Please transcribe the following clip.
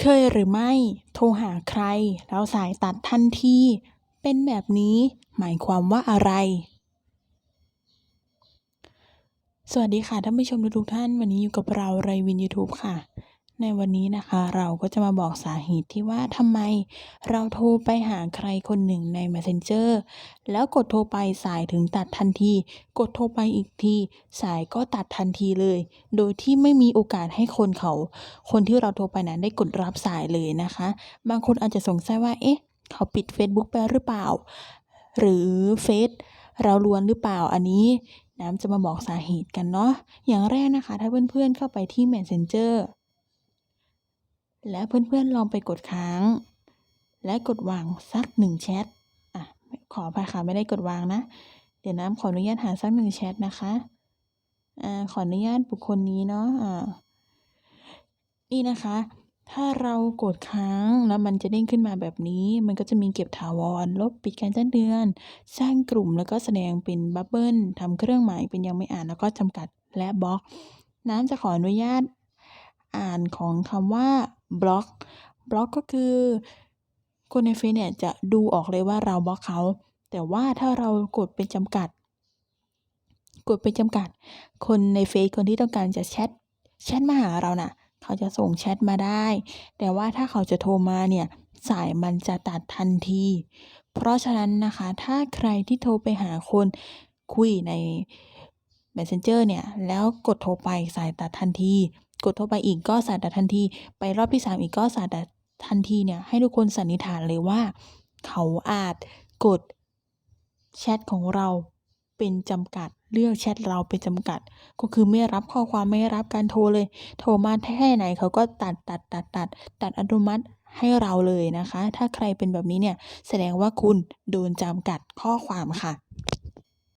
เคยหรือไม่ โทรหาใคร แล้วสายตัดทันที เป็นแบบนี้หมายความว่าอะไร สวัสดีค่ะท่านผู้ชมทุกท่าน วันนี้อยู่กับเราไรวิน YouTube ค่ะ ในวันนี้นะคะเราก็จะมาบอกสาเหตุที่ว่าทำไมเราโทรไปหาใครคนหนึ่งใน Messenger แล้วกดโทรไปสายถึงตัดทันที กดโทรไปอีกที สายก็ตัดทันทีเลย โดยที่ไม่มีโอกาสให้คนเขา คนที่เราโทรไปนั้นได้กดรับสายเลยนะคะ บางคนอาจจะสงสัยว่าเอ๊ะ เขาปิดเฟซบุ๊กไปหรือเปล่า หรือเฟซเราลวนหรือเปล่าอันนี้น้ำจะมาบอกสาเหตุกันเนาะอย่างแรกนะคะ ถ้าเพื่อนๆเข้าไปที่ Messenger และเพื่อนๆลองไปกดค้าง และกดวางสักหนึ่งแชทอะขออภัยค่ะไม่ได้กดวางนะ เดี๋ยวน้ำขออนุญาตหาสักหนึ่งแชทนะคะอ่าขออนุญาตบุคคลนี้เนาะอ่านี่นะคะ ถ้าเรากดค้างแล้วมันจะเด้งขึ้นมาแบบนี้ มันก็จะมีเก็บถาวร ลบปิดการแจ้งเตือน สร้างกลุ่มแล้วก็แสดงเป็นบับเบิลทำเครื่องหมายเป็นยังไม่อ่านแล้วก็จำกัดและบล็อก น้ำจะขออนุญาตอ่านของคำว่า บล็อกบล็อกก็คือคนในเฟซเนี่ยจะดูออกเลยว่าเราบล็อกเขา แต่ว่าถ้าเรากดเป็นจำกัด กดเป็นจำกัด คนในเฟซคนที่ต้องการจะแชทแชทมาหาเราน่ะ เขาจะส่งแชทมาได้ แต่ว่าถ้าเขาจะโทรมาเนี่ยสายมันจะตัดทันที เพราะฉะนั้นนะคะ ถ้าใครที่โทรไปหาคนคุยใน Messenger เนี่ย แล้วกดโทรไปสายตัดทันที กดโทรไปอีกก็สายตัดทันที ไปรอบที่ 3 อีกก็สายตัดทันทีเนี่ยให้ทุกคนสันนิษฐานเลยว่า เขาอาจกดแชทของเราเป็นจำกัดเลือกแชทเราเป็นจำกัด ก็คือไม่รับข้อความไม่รับการโทรเลย โทรมาแค่ไหนเขาก็ตัดตัดตัดตัดตัดอัตโนมัติให้เราเลยนะคะ ถ้าใครเป็นแบบนี้เนี่ยแสดงว่าคุณโดนจำกัดข้อความค่ะ